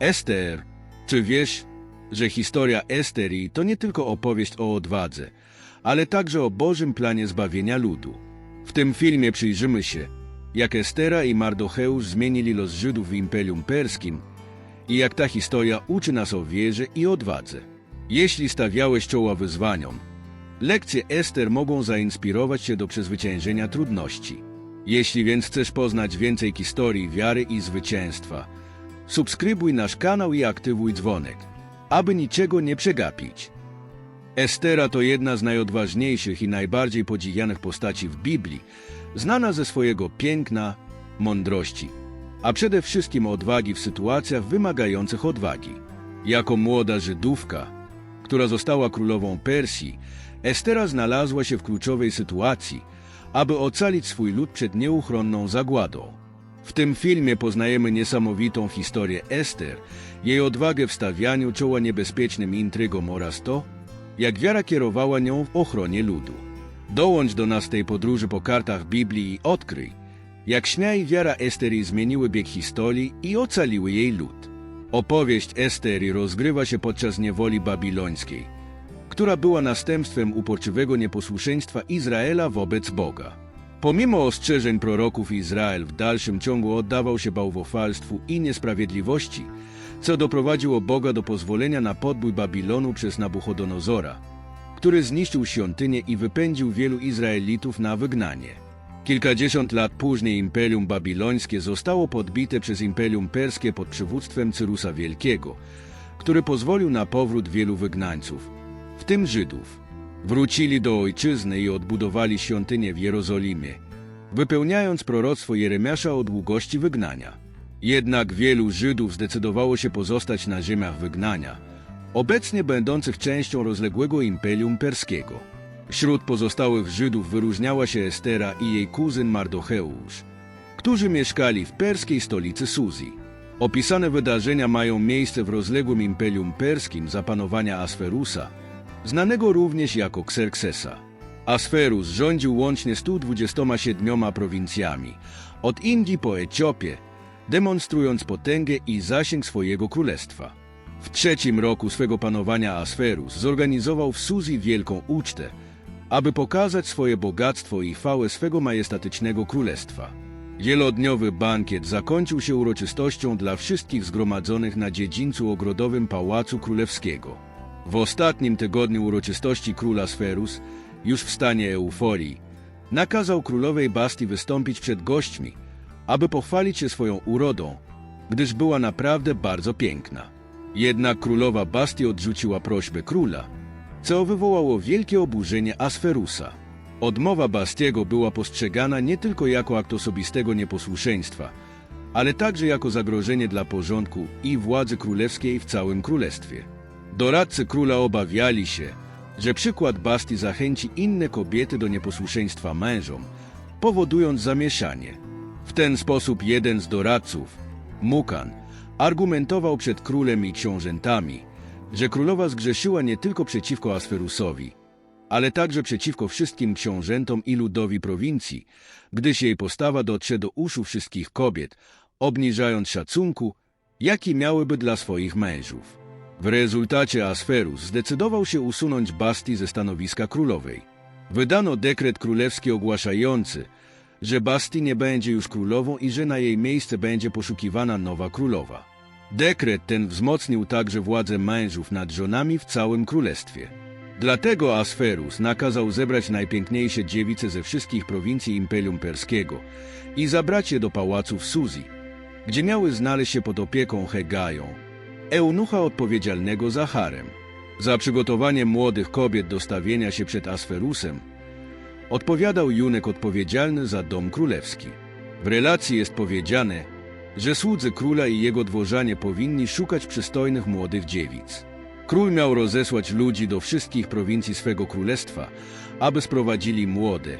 Ester, czy wiesz, że historia Esterii to nie tylko opowieść o odwadze, ale także o Bożym planie zbawienia ludu? W tym filmie przyjrzymy się, jak Estera i Mardocheusz zmienili los Żydów w Imperium Perskim i jak ta historia uczy nas o wierze i odwadze. Jeśli stawiałeś czoła wyzwaniom, lekcje Ester mogą zainspirować cię do przezwyciężenia trudności. Jeśli więc chcesz poznać więcej historii wiary i zwycięstwa, subskrybuj nasz kanał i aktywuj dzwonek, aby niczego nie przegapić. Estera to jedna z najodważniejszych i najbardziej podziwianych postaci w Biblii, znana ze swojego piękna, mądrości, a przede wszystkim odwagi w sytuacjach wymagających odwagi. Jako młoda Żydówka, która została królową Persji, Estera znalazła się w kluczowej sytuacji, aby ocalić swój lud przed nieuchronną zagładą. W tym filmie poznajemy niesamowitą historię Ester, jej odwagę w stawianiu czoła niebezpiecznym intrygom oraz to, jak wiara kierowała nią w ochronie ludu. Dołącz do nas tej podróży po kartach Biblii i odkryj, jak śmia i wiara Esterii zmieniły bieg historii i ocaliły jej lud. Opowieść Esterii rozgrywa się podczas niewoli babilońskiej, która była następstwem uporczywego nieposłuszeństwa Izraela wobec Boga. Pomimo ostrzeżeń proroków Izrael w dalszym ciągu oddawał się bałwochwalstwu i niesprawiedliwości, co doprowadziło Boga do pozwolenia na podbój Babilonu przez Nabuchodonozora, który zniszczył świątynię i wypędził wielu Izraelitów na wygnanie. Kilkadziesiąt lat później Imperium Babilońskie zostało podbite przez Imperium Perskie pod przywództwem Cyrusa Wielkiego, który pozwolił na powrót wielu wygnańców, w tym Żydów. Wrócili do ojczyzny i odbudowali świątynię w Jerozolimie, wypełniając proroctwo Jeremiasza o długości wygnania. Jednak wielu Żydów zdecydowało się pozostać na ziemiach wygnania, obecnie będących częścią rozległego Imperium Perskiego. Wśród pozostałych Żydów wyróżniała się Estera i jej kuzyn Mardocheusz, którzy mieszkali w perskiej stolicy Suzji. Opisane wydarzenia mają miejsce w rozległym Imperium Perskim za panowania Asferusa, znanego również jako Xerxesa. Asferus rządził łącznie 127 prowincjami, od Indii po Etiopię, demonstrując potęgę i zasięg swojego królestwa. W trzecim roku swego panowania Asferus zorganizował w Suzji wielką ucztę, aby pokazać swoje bogactwo i chwałę swego majestatycznego królestwa. Wielodniowy bankiet zakończył się uroczystością dla wszystkich zgromadzonych na dziedzińcu ogrodowym Pałacu Królewskiego. W ostatnim tygodniu uroczystości króla Sferus, już w stanie euforii, nakazał królowej Basti wystąpić przed gośćmi, aby pochwalić się swoją urodą, gdyż była naprawdę bardzo piękna. Jednak królowa Basti odrzuciła prośbę króla, co wywołało wielkie oburzenie Asferusa. Odmowa Bastiego była postrzegana nie tylko jako akt osobistego nieposłuszeństwa, ale także jako zagrożenie dla porządku i władzy królewskiej w całym królestwie. Doradcy króla obawiali się, że przykład Basti zachęci inne kobiety do nieposłuszeństwa mężom, powodując zamieszanie. W ten sposób jeden z doradców, Mukan, argumentował przed królem i książętami, że królowa zgrzeszyła nie tylko przeciwko Asferusowi, ale także przeciwko wszystkim książętom i ludowi prowincji, gdyż jej postawa dotrze do uszu wszystkich kobiet, obniżając szacunku, jaki miałyby dla swoich mężów. W rezultacie Asferus zdecydował się usunąć Basti ze stanowiska królowej. Wydano dekret królewski ogłaszający, że Basti nie będzie już królową i że na jej miejsce będzie poszukiwana nowa królowa. Dekret ten wzmocnił także władzę mężów nad żonami w całym królestwie. Dlatego Asferus nakazał zebrać najpiękniejsze dziewice ze wszystkich prowincji Imperium Perskiego i zabrać je do pałacu w Suzji, gdzie miały znaleźć się pod opieką Hegają, eunucha odpowiedzialnego za harem. Za przygotowanie młodych kobiet do stawienia się przed Asferusem odpowiadał Junek odpowiedzialny za dom królewski. W relacji jest powiedziane, że słudzy króla i jego dworzanie powinni szukać przystojnych młodych dziewic. Król miał rozesłać ludzi do wszystkich prowincji swego królestwa, aby sprowadzili młode,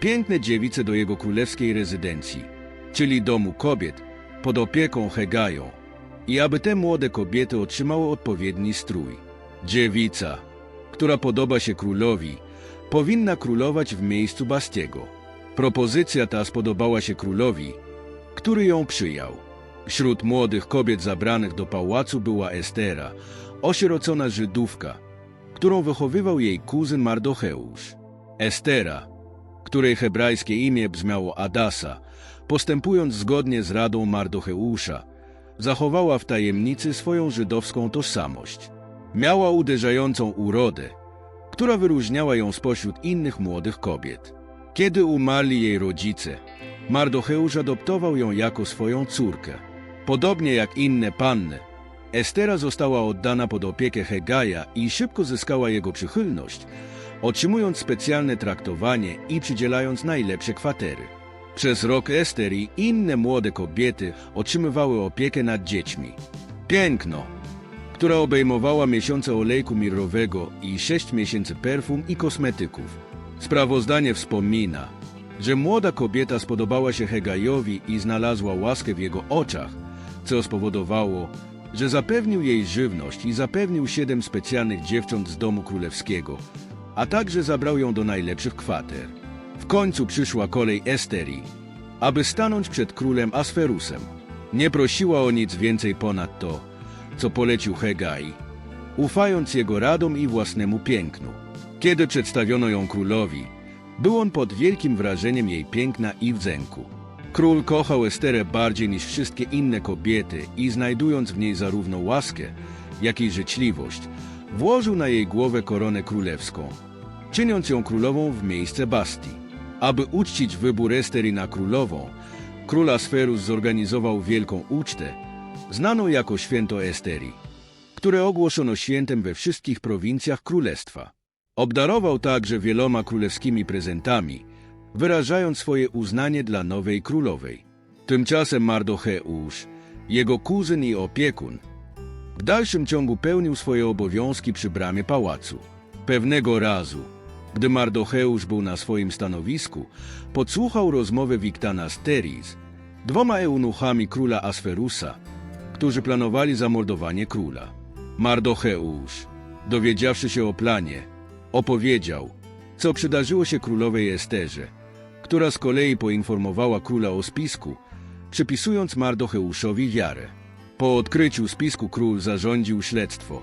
piękne dziewice do jego królewskiej rezydencji, czyli domu kobiet, pod opieką Hegają, i aby te młode kobiety otrzymały odpowiedni strój. Dziewica, która podoba się królowi, powinna królować w miejscu Bastiego. Propozycja ta spodobała się królowi, który ją przyjął. Wśród młodych kobiet zabranych do pałacu była Estera, osierocona Żydówka, którą wychowywał jej kuzyn Mardocheusz. Estera, której hebrajskie imię brzmiało Adasa, postępując zgodnie z radą Mardocheusza, zachowała w tajemnicy swoją żydowską tożsamość. Miała uderzającą urodę, która wyróżniała ją spośród innych młodych kobiet. Kiedy umarli jej rodzice, Mardocheusz adoptował ją jako swoją córkę. Podobnie jak inne panny, Estera została oddana pod opiekę Hegaja i szybko zyskała jego przychylność, otrzymując specjalne traktowanie i przydzielając najlepsze kwatery. Przez rok Ester i inne młode kobiety otrzymywały opiekę nad dziećmi. Piękno, która obejmowała miesiące olejku mirrowego i sześć miesięcy perfum i kosmetyków. Sprawozdanie wspomina, że młoda kobieta spodobała się Hegajowi i znalazła łaskę w jego oczach, co spowodowało, że zapewnił jej żywność i zapewnił siedem specjalnych dziewcząt z domu królewskiego, a także zabrał ją do najlepszych kwater. W końcu przyszła kolej Esterii, aby stanąć przed królem Asferusem. Nie prosiła o nic więcej ponad to, co polecił Hegai, ufając jego radom i własnemu pięknu. Kiedy przedstawiono ją królowi, był on pod wielkim wrażeniem jej piękna i wdzęku. Król kochał Esterę bardziej niż wszystkie inne kobiety i znajdując w niej zarówno łaskę, jak i życzliwość, włożył na jej głowę koronę królewską, czyniąc ją królową w miejsce Bastii. Aby uczcić wybór Estery na królową, król Asferus zorganizował wielką ucztę, znaną jako święto Esterii, które ogłoszono świętem we wszystkich prowincjach królestwa. Obdarował także wieloma królewskimi prezentami, wyrażając swoje uznanie dla nowej królowej. Tymczasem Mardocheusz, jego kuzyn i opiekun, w dalszym ciągu pełnił swoje obowiązki przy bramie pałacu. Pewnego razu, gdy Mardocheusz był na swoim stanowisku, podsłuchał rozmowę Wiktana z Teris, dwoma eunuchami króla Asferusa, którzy planowali zamordowanie króla. Mardocheusz, dowiedziawszy się o planie, opowiedział, co przydarzyło się królowej Esterze, która z kolei poinformowała króla o spisku, przypisując Mardocheuszowi wiarę. Po odkryciu spisku król zarządził śledztwo,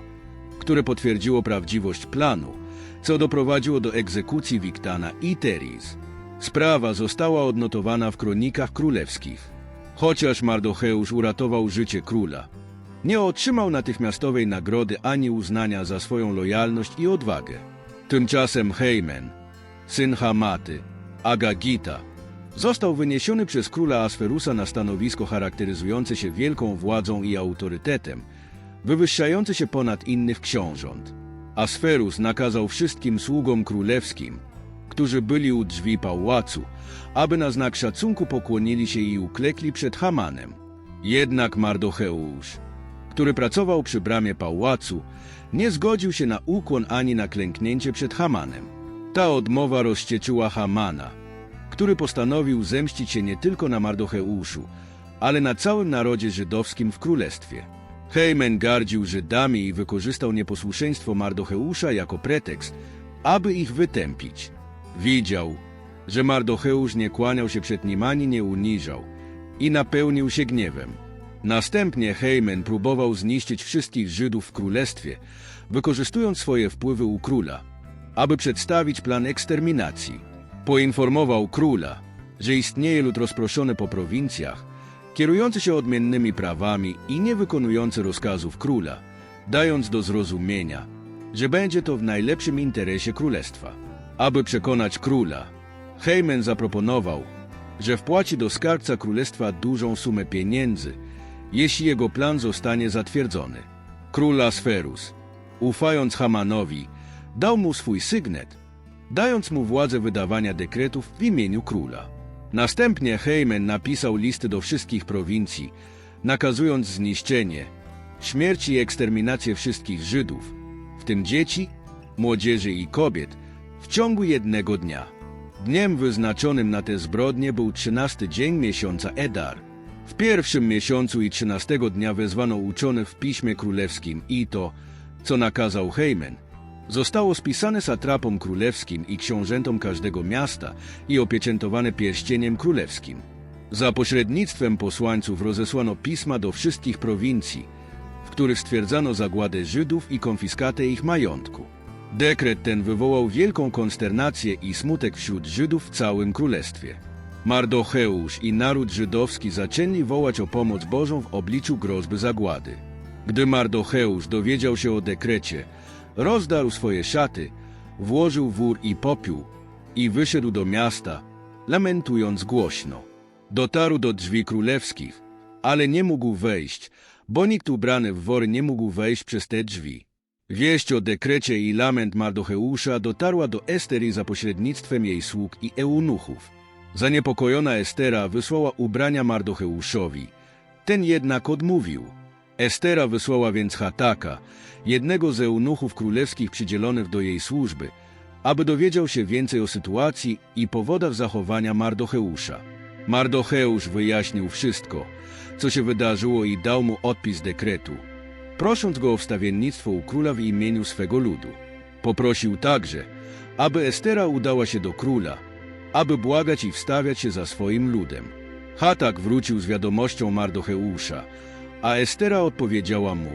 które potwierdziło prawdziwość planu, co doprowadziło do egzekucji Wiktana i Teris. Sprawa została odnotowana w kronikach królewskich. Chociaż Mardocheusz uratował życie króla, nie otrzymał natychmiastowej nagrody ani uznania za swoją lojalność i odwagę. Tymczasem Heimen, syn Hamaty, Agagita, został wyniesiony przez króla Asferusa na stanowisko charakteryzujące się wielką władzą i autorytetem, wywyższające się ponad innych książąt. Asferus nakazał wszystkim sługom królewskim, którzy byli u drzwi pałacu, aby na znak szacunku pokłonili się i uklekli przed Hamanem. Jednak Mardocheusz, który pracował przy bramie pałacu, nie zgodził się na ukłon ani na klęknięcie przed Hamanem. Ta odmowa rozścieczyła Hamana, który postanowił zemścić się nie tylko na Mardocheuszu, ale na całym narodzie żydowskim w królestwie. Hejmen gardził Żydami i wykorzystał nieposłuszeństwo Mardocheusza jako pretekst, aby ich wytępić. Widział, że Mardocheusz nie kłaniał się przed nim ani nie uniżał i napełnił się gniewem. Następnie Hejmen próbował zniszczyć wszystkich Żydów w królestwie, wykorzystując swoje wpływy u króla, aby przedstawić plan eksterminacji. Poinformował króla, że istnieje lud rozproszony po prowincjach, kierujący się odmiennymi prawami i nie wykonujący rozkazów króla, dając do zrozumienia, że będzie to w najlepszym interesie królestwa. Aby przekonać króla, Hejmen zaproponował, że wpłaci do skarbca królestwa dużą sumę pieniędzy, jeśli jego plan zostanie zatwierdzony. Król Asferus, ufając Hamanowi, dał mu swój sygnet, dając mu władzę wydawania dekretów w imieniu króla. Następnie Hejmen napisał listy do wszystkich prowincji, nakazując zniszczenie, śmierć i eksterminację wszystkich Żydów, w tym dzieci, młodzieży i kobiet, w ciągu jednego dnia. Dniem wyznaczonym na te zbrodnie był trzynasty dzień miesiąca Edar. W pierwszym miesiącu i trzynastego dnia wezwano uczonych w piśmie królewskim i to, co nakazał Hejmen, zostało spisane satrapom królewskim i książętom każdego miasta i opieczętowane pierścieniem królewskim. Za pośrednictwem posłańców rozesłano pisma do wszystkich prowincji, w których stwierdzano zagładę Żydów i konfiskatę ich majątku. Dekret ten wywołał wielką konsternację i smutek wśród Żydów w całym królestwie. Mardocheusz i naród żydowski zaczęli wołać o pomoc Bożą w obliczu groźby zagłady. Gdy Mardocheusz dowiedział się o dekrecie, rozdarł swoje szaty, włożył wór i popiół i wyszedł do miasta, lamentując głośno. Dotarł do drzwi królewskich, ale nie mógł wejść, bo nikt ubrany w wory nie mógł wejść przez te drzwi. Wieść o dekrecie i lament Mardocheusza dotarła do Estery za pośrednictwem jej sług i eunuchów. Zaniepokojona Estera wysłała ubrania Mardocheuszowi. Ten jednak odmówił. Estera wysłała więc Hataka, jednego z eunuchów królewskich przydzielonych do jej służby, aby dowiedział się więcej o sytuacji i powodach zachowania Mardocheusza. Mardocheusz wyjaśnił wszystko, co się wydarzyło i dał mu odpis dekretu, prosząc go o wstawiennictwo u króla w imieniu swego ludu. Poprosił także, aby Estera udała się do króla, aby błagać i wstawiać się za swoim ludem. Hatak wrócił z wiadomością Mardocheusza, a Estera odpowiedziała mu,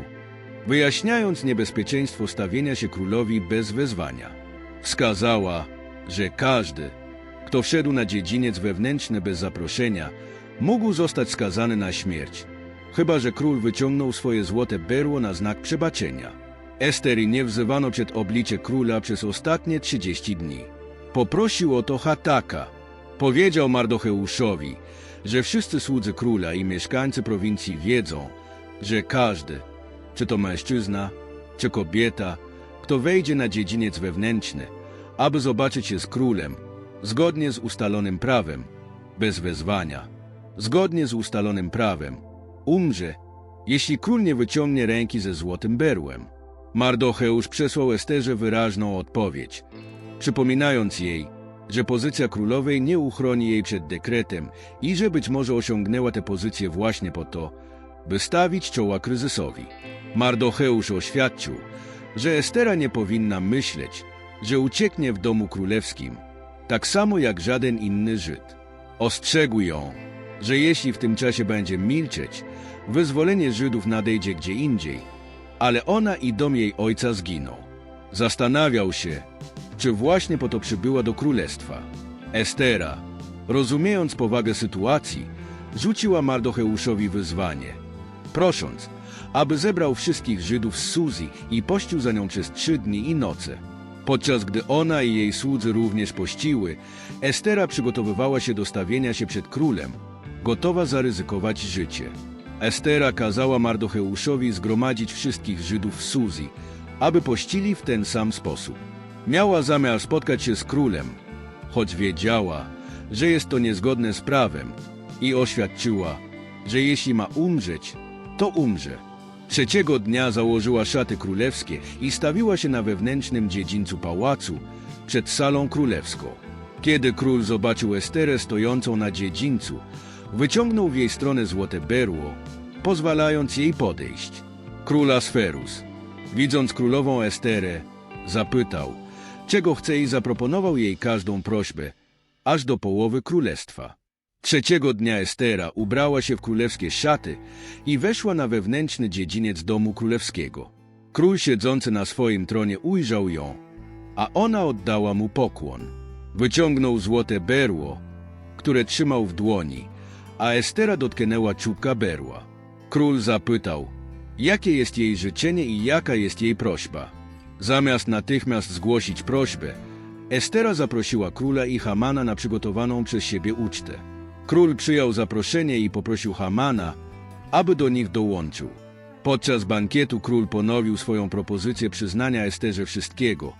wyjaśniając niebezpieczeństwo stawienia się królowi bez wezwania. Wskazała, że każdy, kto wszedł na dziedziniec wewnętrzny bez zaproszenia, mógł zostać skazany na śmierć, chyba że król wyciągnął swoje złote berło na znak przebaczenia. Estery nie wzywano przed oblicze króla przez ostatnie 30 dni. Poprosił o to Hataka. Powiedział Mardocheuszowi, że wszyscy słudzy króla i mieszkańcy prowincji wiedzą, że każdy, czy to mężczyzna, czy kobieta, kto wejdzie na dziedziniec wewnętrzny, aby zobaczyć się z królem, zgodnie z ustalonym prawem, bez wezwania, zgodnie z ustalonym prawem, umrze, jeśli król nie wyciągnie ręki ze złotym berłem. Mardocheusz przesłał Esterze wyraźną odpowiedź, przypominając jej, że pozycja królowej nie uchroni jej przed dekretem i że być może osiągnęła tę pozycję właśnie po to, by stawić czoła kryzysowi. Mardocheusz oświadczył, że Estera nie powinna myśleć, że ucieknie w domu królewskim, tak samo jak żaden inny Żyd. Ostrzegł ją, że jeśli w tym czasie będzie milczeć, wyzwolenie Żydów nadejdzie gdzie indziej, ale ona i dom jej ojca zginą. Zastanawiał się, czy właśnie po to przybyła do królestwa. Estera, rozumiejąc powagę sytuacji, rzuciła Mardocheuszowi wyzwanie, prosząc, aby zebrał wszystkich Żydów z Suzi i pościł za nią przez trzy dni i noce. Podczas gdy ona i jej słudzy również pościły, Estera przygotowywała się do stawienia się przed królem, gotowa zaryzykować życie. Estera kazała Mardocheuszowi zgromadzić wszystkich Żydów w Suzi, aby pościli w ten sam sposób. Miała zamiar spotkać się z królem, choć wiedziała, że jest to niezgodne z prawem i oświadczyła, że jeśli ma umrzeć, to umrze. Trzeciego dnia założyła szaty królewskie i stawiła się na wewnętrznym dziedzińcu pałacu przed salą królewską. Kiedy król zobaczył Esterę stojącą na dziedzińcu, wyciągnął w jej stronę złote berło, pozwalając jej podejść. Król Asferus, widząc królową Esterę, zapytał, czego chce i zaproponował jej każdą prośbę, aż do połowy królestwa. Trzeciego dnia Estera ubrała się w królewskie szaty i weszła na wewnętrzny dziedziniec domu królewskiego. Król siedzący na swoim tronie ujrzał ją, a ona oddała mu pokłon. Wyciągnął złote berło, które trzymał w dłoni, a Estera dotknęła czubka berła. Król zapytał, jakie jest jej życzenie i jaka jest jej prośba. Zamiast natychmiast zgłosić prośbę, Estera zaprosiła króla i Hamana na przygotowaną przez siebie ucztę. Król przyjął zaproszenie i poprosił Hamana, aby do nich dołączył. Podczas bankietu król ponowił swoją propozycję przyznania Esterze wszystkiego,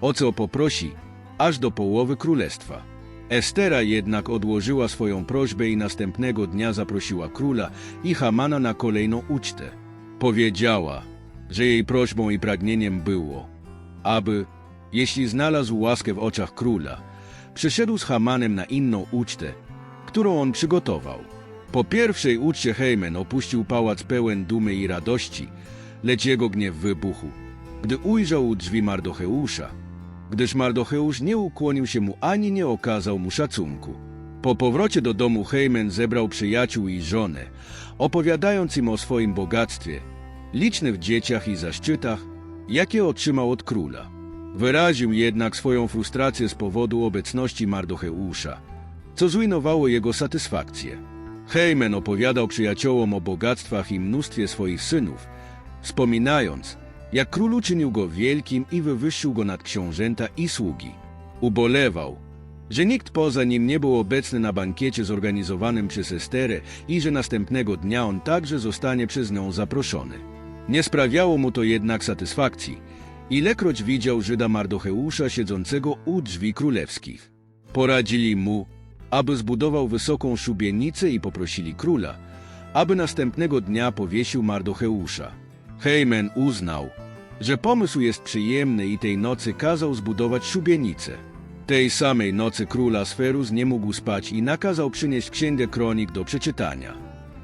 o co poprosi, aż do połowy królestwa. Estera jednak odłożyła swoją prośbę i następnego dnia zaprosiła króla i Hamana na kolejną ucztę. Powiedziała, że jej prośbą i pragnieniem było, aby, jeśli znalazł łaskę w oczach króla, przyszedł z Hamanem na inną ucztę, którą on przygotował. Po pierwszej uczcie Hejmen opuścił pałac pełen dumy i radości, lecz jego gniew wybuchł, gdy ujrzał u drzwi Mardocheusza, gdyż Mardocheusz nie ukłonił się mu ani nie okazał mu szacunku. Po powrocie do domu Heyman zebrał przyjaciół i żonę, opowiadając im o swoim bogactwie, licznych dzieciach i zaszczytach, jakie otrzymał od króla. Wyraził jednak swoją frustrację z powodu obecności Mardocheusza, co zrujnowało jego satysfakcję. Heyman opowiadał przyjaciołom o bogactwach i mnóstwie swoich synów, wspominając, jak król uczynił go wielkim i wywyższył go nad książęta i sługi. Ubolewał, że nikt poza nim nie był obecny na bankiecie zorganizowanym przez Esterę i że następnego dnia on także zostanie przez nią zaproszony. Nie sprawiało mu to jednak satysfakcji, ilekroć widział Żyda Mardocheusza siedzącego u drzwi królewskich. Poradzili mu, aby zbudował wysoką szubienicę i poprosili króla, aby następnego dnia powiesił Mardocheusza. Heyman uznał, że pomysł jest przyjemny i tej nocy kazał zbudować szubienicę. Tej samej nocy król Asferus nie mógł spać i nakazał przynieść księgę kronik do przeczytania.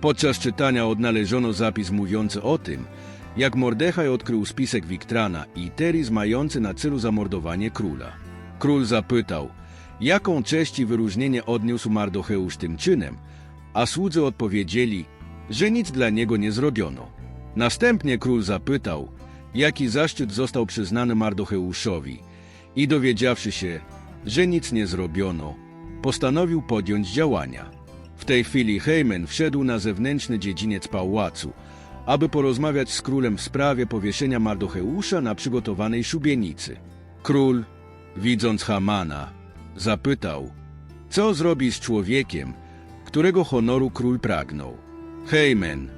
Podczas czytania odnaleziono zapis mówiący o tym, jak Mordechaj odkrył spisek Wiktrana i Teris mający na celu zamordowanie króla. Król zapytał, jaką cześć i wyróżnienie odniósł Mardocheusz tym czynem, a słudzy odpowiedzieli, że nic dla niego nie zrobiono. Następnie król zapytał, jaki zaszczyt został przyznany Mardocheuszowi i dowiedziawszy się, że nic nie zrobiono, postanowił podjąć działania. W tej chwili Heyman wszedł na zewnętrzny dziedziniec pałacu, aby porozmawiać z królem w sprawie powieszenia Mardocheusza na przygotowanej szubienicy. Król, widząc Hamana, zapytał, co zrobi z człowiekiem, którego honoru król pragnął. Heyman,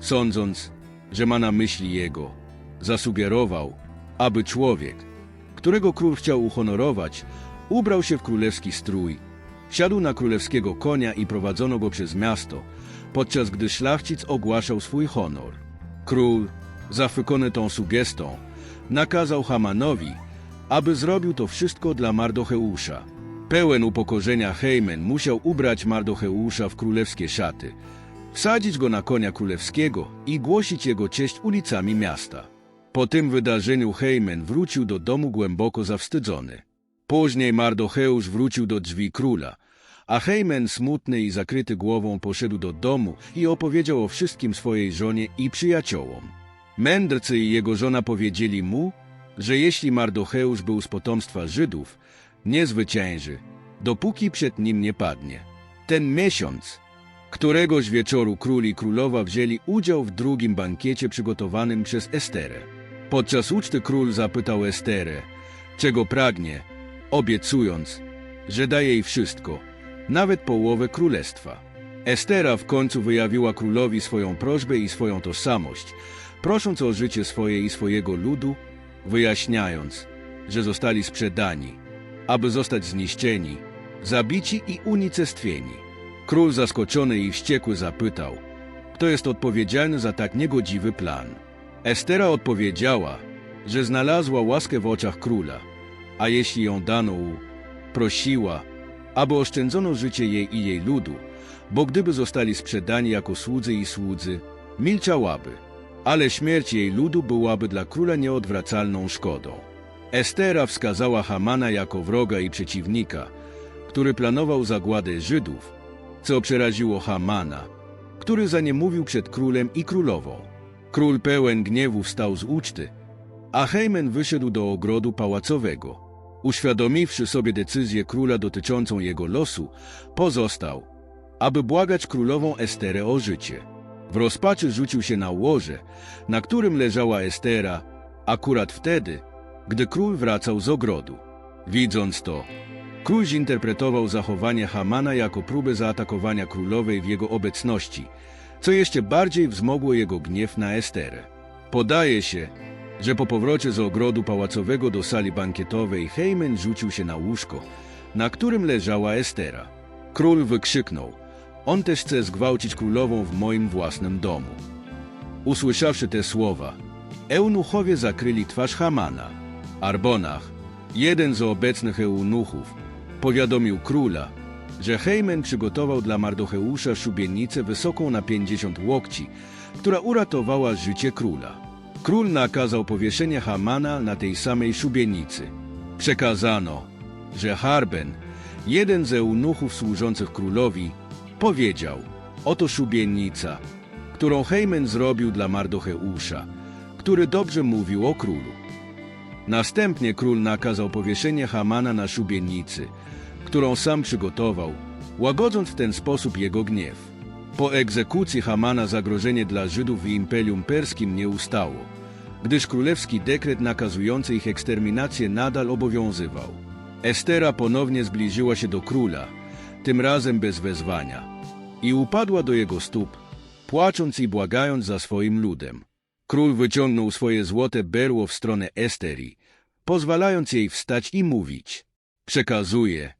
sądząc, że ma na myśli jego, zasugerował, aby człowiek, którego król chciał uhonorować, ubrał się w królewski strój, wsiadł na królewskiego konia i prowadzono go przez miasto, podczas gdy szlachcic ogłaszał swój honor. Król, zachwycony tą sugestą, nakazał Hamanowi, aby zrobił to wszystko dla Mardocheusza. Pełen upokorzenia Hejmen musiał ubrać Mardocheusza w królewskie szaty, wsadzić go na konia królewskiego i głosić jego cześć ulicami miasta. Po tym wydarzeniu Hejmen wrócił do domu głęboko zawstydzony. Później Mardocheusz wrócił do drzwi króla, a Hejmen smutny i zakryty głową poszedł do domu i opowiedział o wszystkim swojej żonie i przyjaciołom. Mędrcy i jego żona powiedzieli mu, że jeśli Mardocheusz był z potomstwa Żydów, nie zwycięży, dopóki przed nim nie padnie. Ten miesiąc, któregoś wieczoru król i królowa wzięli udział w drugim bankiecie przygotowanym przez Esterę. Podczas uczty król zapytał Esterę, czego pragnie, obiecując, że da jej wszystko, nawet połowę królestwa. Estera w końcu wyjawiła królowi swoją prośbę i swoją tożsamość, prosząc o życie swoje i swojego ludu, wyjaśniając, że zostali sprzedani, aby zostać zniszczeni, zabici i unicestwieni. Król zaskoczony i wściekły zapytał, kto jest odpowiedzialny za tak niegodziwy plan. Estera odpowiedziała, że znalazła łaskę w oczach króla, a jeśli ją dano, prosiła, aby oszczędzono życie jej i jej ludu, bo gdyby zostali sprzedani jako słudzy i słudzy, milczałaby, ale śmierć jej ludu byłaby dla króla nieodwracalną szkodą. Estera wskazała Hamana jako wroga i przeciwnika, który planował zagładę Żydów, co przeraziło Hamana, który za nie mówił przed królem i królową. Król pełen gniewu wstał z uczty, a Hejmen wyszedł do ogrodu pałacowego. Uświadomiwszy sobie decyzję króla dotyczącą jego losu, pozostał, aby błagać królową Esterę o życie. W rozpaczy rzucił się na łoże, na którym leżała Estera, akurat wtedy, gdy król wracał z ogrodu. Widząc to, król zinterpretował zachowanie Hamana jako próbę zaatakowania królowej w jego obecności, co jeszcze bardziej wzmogło jego gniew na Esterę. Podaje się, że po powrocie z ogrodu pałacowego do sali bankietowej Heyman rzucił się na łóżko, na którym leżała Estera. Król wykrzyknął: On też chce zgwałcić królową w moim własnym domu. Usłyszawszy te słowa, eunuchowie zakryli twarz Hamana. Arbonach, jeden z obecnych eunuchów, powiadomił króla, że Hejmen przygotował dla Mardocheusza szubienicę wysoką na 50 łokci, która uratowała życie króla. Król nakazał powieszenie Hamana na tej samej szubienicy. Przekazano, że Harben, Jeden z eunuchów służących królowi powiedział, oto szubienica, którą Hejmen zrobił dla Mardocheusza, który dobrze mówił o królu. Następnie król nakazał powieszenie Hamana na szubienicy, którą sam przygotował, łagodząc w ten sposób jego gniew. Po egzekucji Hamana zagrożenie dla Żydów w Imperium Perskim nie ustało, gdyż królewski dekret nakazujący ich eksterminację nadal obowiązywał. Estera ponownie zbliżyła się do króla, tym razem bez wezwania, i upadła do jego stóp, płacząc i błagając za swoim ludem. Król wyciągnął swoje złote berło w stronę Esterii, pozwalając jej wstać i mówić. Przekazuje,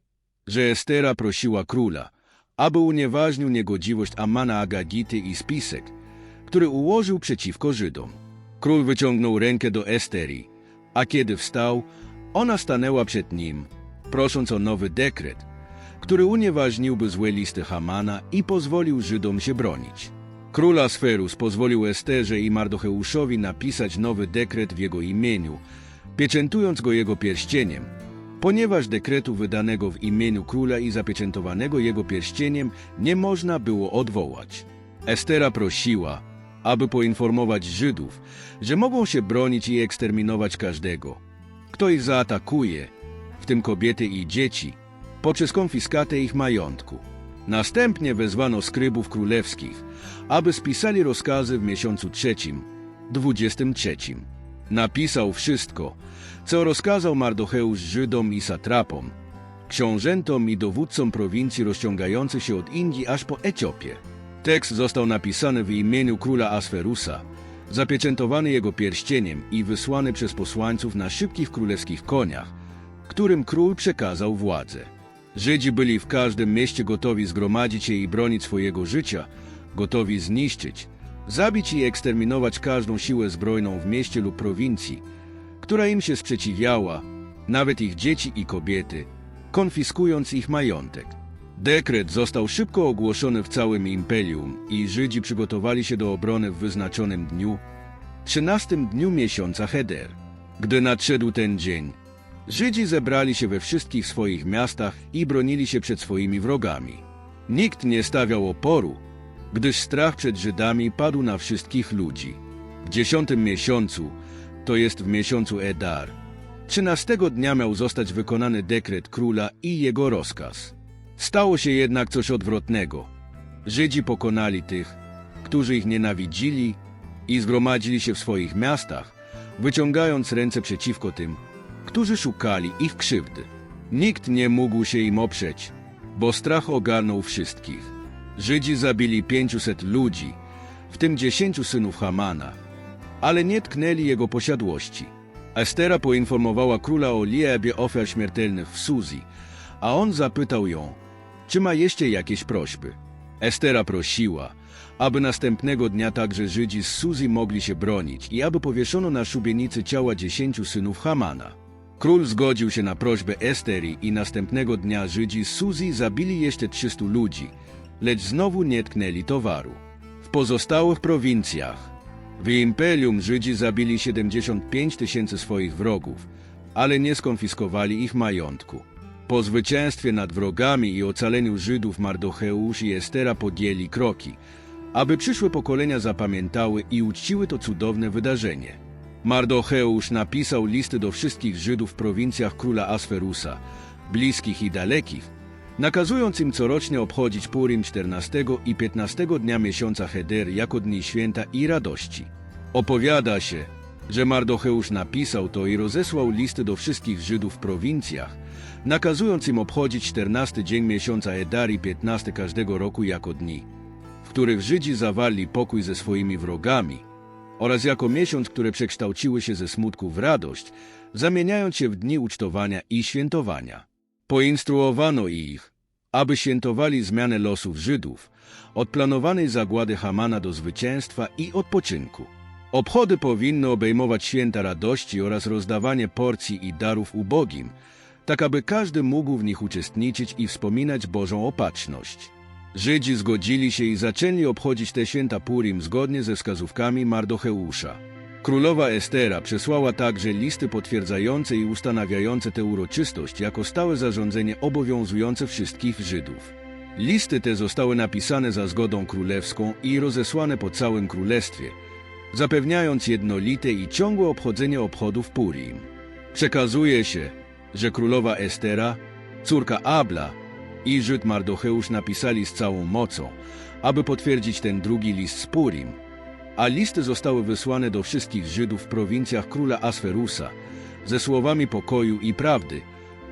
że Estera prosiła króla, aby unieważnił niegodziwość Amana Agagity i spisek, który ułożył przeciwko Żydom. Król wyciągnął rękę do Esterii, a kiedy wstał, ona stanęła przed nim, prosząc o nowy dekret, który unieważniłby złe listy Hamana i pozwolił Żydom się bronić. Król Asferus pozwolił Esterze i Mardocheuszowi napisać nowy dekret w jego imieniu, pieczętując go jego pierścieniem, ponieważ dekretu wydanego w imieniu króla i zapieczętowanego jego pierścieniem nie można było odwołać. Estera prosiła, aby poinformować Żydów, że mogą się bronić i eksterminować każdego, kto ich zaatakuje, w tym kobiety i dzieci, poprzez konfiskatę ich majątku. Następnie wezwano skrybów królewskich, aby spisali rozkazy w miesiącu trzecim, dwudziestym trzecim. Napisał wszystko, co rozkazał Mardocheusz Żydom i satrapom, książętom i dowódcom prowincji rozciągających się od Indii aż po Etiopię. Tekst został napisany w imieniu króla Asferusa, zapieczętowany jego pierścieniem i wysłany przez posłańców na szybkich królewskich koniach, którym król przekazał władzę. Żydzi byli w każdym mieście gotowi zgromadzić się i bronić swojego życia, gotowi zniszczyć, zabić i eksterminować każdą siłę zbrojną w mieście lub prowincji, która im się sprzeciwiała, nawet ich dzieci i kobiety, konfiskując ich majątek. Dekret został szybko ogłoszony w całym imperium i Żydzi przygotowali się do obrony w wyznaczonym dniu, 13 dniu miesiąca Heder. Gdy nadszedł ten dzień, Żydzi zebrali się we wszystkich swoich miastach i bronili się przed swoimi wrogami. Nikt nie stawiał oporu, gdyż strach przed Żydami padł na wszystkich ludzi. W dziesiątym miesiącu, to jest w miesiącu Edar, trzynastego dnia miał zostać wykonany dekret króla i jego rozkaz. Stało się jednak coś odwrotnego. Żydzi pokonali tych, którzy ich nienawidzili i zgromadzili się w swoich miastach, wyciągając ręce przeciwko tym, którzy szukali ich krzywdy. Nikt nie mógł się im oprzeć, bo strach ogarnął wszystkich. Żydzi zabili pięciuset ludzi, w tym dziesięciu synów Hamana, ale nie tknęli jego posiadłości. Estera poinformowała króla o liebie ofiar śmiertelnych w Suzi, a on zapytał ją, czy ma jeszcze jakieś prośby. Estera prosiła, aby następnego dnia także Żydzi z Suzi mogli się bronić i aby powieszono na szubienicy ciała dziesięciu synów Hamana. Król zgodził się na prośbę Esterii i następnego dnia Żydzi Suzi zabili jeszcze 300 ludzi, lecz znowu nie tknęli towaru. W pozostałych prowincjach w imperium Żydzi zabili 75 tysięcy swoich wrogów, ale nie skonfiskowali ich majątku. Po zwycięstwie nad wrogami i ocaleniu Żydów Mardocheusz i Estera podjęli kroki, aby przyszłe pokolenia zapamiętały i uczciły to cudowne wydarzenie. Mardocheusz napisał listy do wszystkich Żydów w prowincjach króla Asferusa, bliskich i dalekich, nakazując im corocznie obchodzić Purim 14 i 15 dnia miesiąca Heder jako dni święta i radości. Opowiada się, że Mardocheusz napisał to i rozesłał listy do wszystkich Żydów w prowincjach, nakazując im obchodzić 14 dzień miesiąca Edar i 15 każdego roku jako dni, w których Żydzi zawarli pokój ze swoimi wrogami, oraz jako miesiąc, które przekształciły się ze smutku w radość, zamieniając się w dni ucztowania i świętowania. Poinstruowano ich, aby świętowali zmianę losów Żydów, od planowanej zagłady Hamana do zwycięstwa i odpoczynku. Obchody powinny obejmować święta radości oraz rozdawanie porcji i darów ubogim, tak aby każdy mógł w nich uczestniczyć i wspominać Bożą opatrzność. Żydzi zgodzili się i zaczęli obchodzić te święta Purim zgodnie ze wskazówkami Mardocheusza. Królowa Estera przesłała także listy potwierdzające i ustanawiające tę uroczystość jako stałe zarządzenie obowiązujące wszystkich Żydów. Listy te zostały napisane za zgodą królewską i rozesłane po całym królestwie, zapewniając jednolite i ciągłe obchodzenie obchodów Purim. Przekazuje się, że królowa Estera, córka Abla i Żyd Mardocheusz napisali z całą mocą, aby potwierdzić ten drugi list z Purim, a listy zostały wysłane do wszystkich Żydów w prowincjach króla Asferusa ze słowami pokoju i prawdy,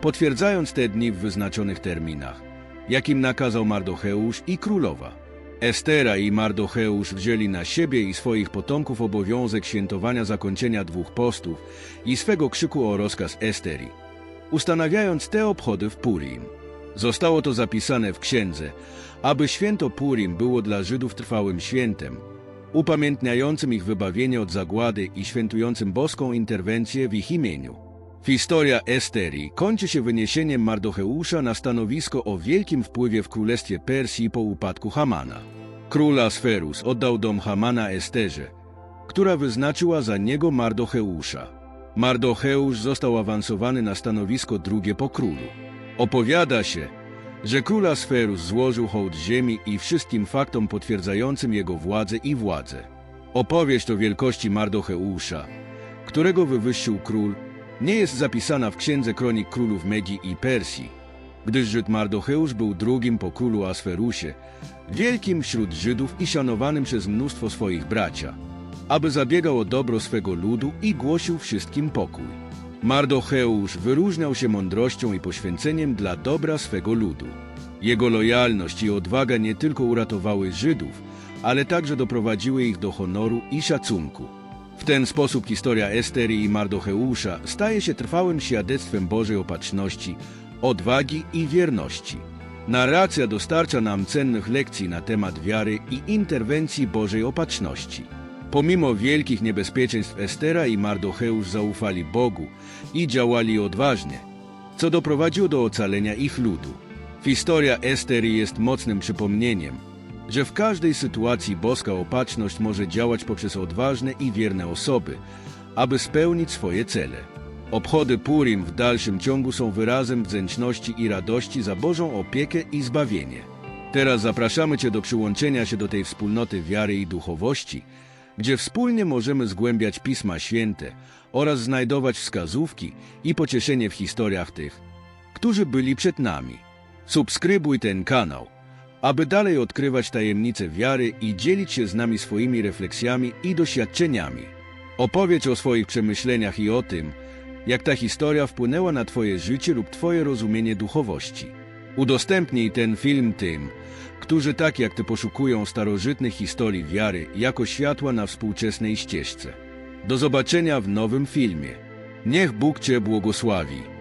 potwierdzając te dni w wyznaczonych terminach, jakim nakazał Mardocheusz i królowa. Estera i Mardocheusz wzięli na siebie i swoich potomków obowiązek świętowania zakończenia dwóch postów i swego krzyku o rozkaz Esteri, ustanawiając te obchody w Purim. Zostało to zapisane w księdze, aby święto Purim było dla Żydów trwałym świętem, upamiętniającym ich wybawienie od zagłady i świętującym boską interwencję w ich imieniu. Historia Esteri kończy się wyniesieniem Mardocheusza na stanowisko o wielkim wpływie w królestwie Persji po upadku Hamana. Król Asferus oddał dom Hamana Esterze, która wyznaczyła za niego Mardocheusza. Mardocheusz został awansowany na stanowisko drugie po królu. Opowiada się, że król Asferus złożył hołd ziemi i wszystkim faktom potwierdzającym jego władzę i władzę. Opowieść o wielkości Mardocheusza, którego wywyższył król, nie jest zapisana w Księdze Kronik Królów Medii i Persji, gdyż Żyd Mardocheusz był drugim po królu Asferusie, wielkim wśród Żydów i szanowanym przez mnóstwo swoich bracia, aby zabiegał o dobro swego ludu i głosił wszystkim pokój. Mardocheusz wyróżniał się mądrością i poświęceniem dla dobra swego ludu. Jego lojalność i odwaga nie tylko uratowały Żydów, ale także doprowadziły ich do honoru i szacunku. W ten sposób historia Esterii i Mardocheusza staje się trwałym świadectwem Bożej opatrzności, odwagi i wierności. Narracja dostarcza nam cennych lekcji na temat wiary i interwencji Bożej opatrzności. Pomimo wielkich niebezpieczeństw Estera i Mardocheusz zaufali Bogu i działali odważnie, co doprowadziło do ocalenia ich ludu. Historia Esterii jest mocnym przypomnieniem, że w każdej sytuacji boska opatrzność może działać poprzez odważne i wierne osoby, aby spełnić swoje cele. Obchody Purim w dalszym ciągu są wyrazem wdzięczności i radości za Bożą opiekę i zbawienie. Teraz zapraszamy Cię do przyłączenia się do tej wspólnoty wiary i duchowości, gdzie wspólnie możemy zgłębiać Pisma Święte oraz znajdować wskazówki i pocieszenie w historiach tych, którzy byli przed nami. Subskrybuj ten kanał, aby dalej odkrywać tajemnice wiary i dzielić się z nami swoimi refleksjami i doświadczeniami. Opowiedz o swoich przemyśleniach i o tym, jak ta historia wpłynęła na Twoje życie lub Twoje rozumienie duchowości. Udostępnij ten film tym, którzy tak jak Ty poszukują starożytnych historii wiary jako światła na współczesnej ścieżce. Do zobaczenia w nowym filmie. Niech Bóg Cię błogosławi.